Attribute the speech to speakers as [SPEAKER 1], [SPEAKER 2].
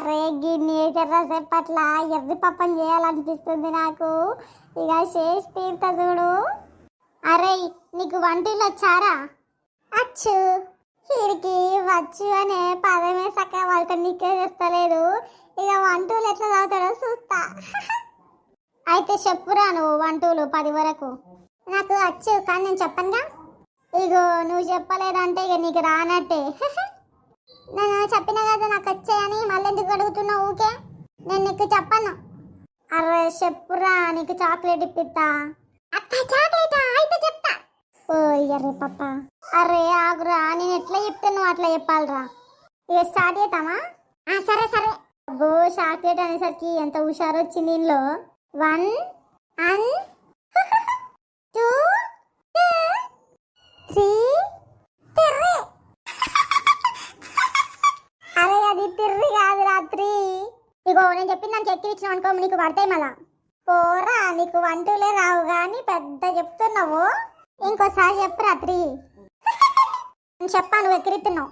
[SPEAKER 1] అరే గిన్నె చెప్పట్ల ఎర్రి పప్పని చేయాలనిపిస్తుంది నాకు. ఇక చేసి తీర్త చూడు. అరే నీకు వంటలు వచ్చారా? అచ్చు. వీడికి వచ్చు అనే పదమే సక్క వాళ్ళకి నీకే చేస్తలేదు ఇక వంటలు ఎట్లా చదువుతాడో చూస్తా. అయితే చెప్పురా నువ్వు వంటలు పది వరకు. నాకు వచ్చు కానీ నేను చెప్పనుగా? ఇగో నువ్వు చెప్పలేదంటే ఇక నీకు రానట్టే. నేను చెప్పిన కదా నాకు వచ్చాయని మళ్ళీ ఎందుకు అడుగుతున్నావు ఊకే నేను నీకు చెప్పను. అరే చెప్పురా నీకు చాక్లెట్ ఇప్పిస్తా అత్త చాక్లెట్? అయితే చెప్తా. ఓ అరే పాప. అరే ఆగురా నేను ఎట్లా చెప్తే నువ్వు అట్లా చెప్పాలిరా. ఇక స్టార్ట్ చేద్దామా? ఆ, సరే సరే. అబ్బో చాక్లెట్ అనేసరికి ఎంత హుషారు వచ్చింది దీనిలో వన్ అన్ టూ త్రీ తిర్రి. అరే అది తిర్రి కాదు రాత్రి ఇగో నేను చెప్పింది దానికి ఎక్కి ఇచ్చిన అనుకో నీకు పడతాయి మళ్ళా. పోరా నీకు వంటలే రావు కానీ పెద్ద చెప్తున్నావు. ఇంకోసారి చెప్పు రాత్రి. నేను చెప్పా నువ్వు ఎక్కిరిస్తున్నావు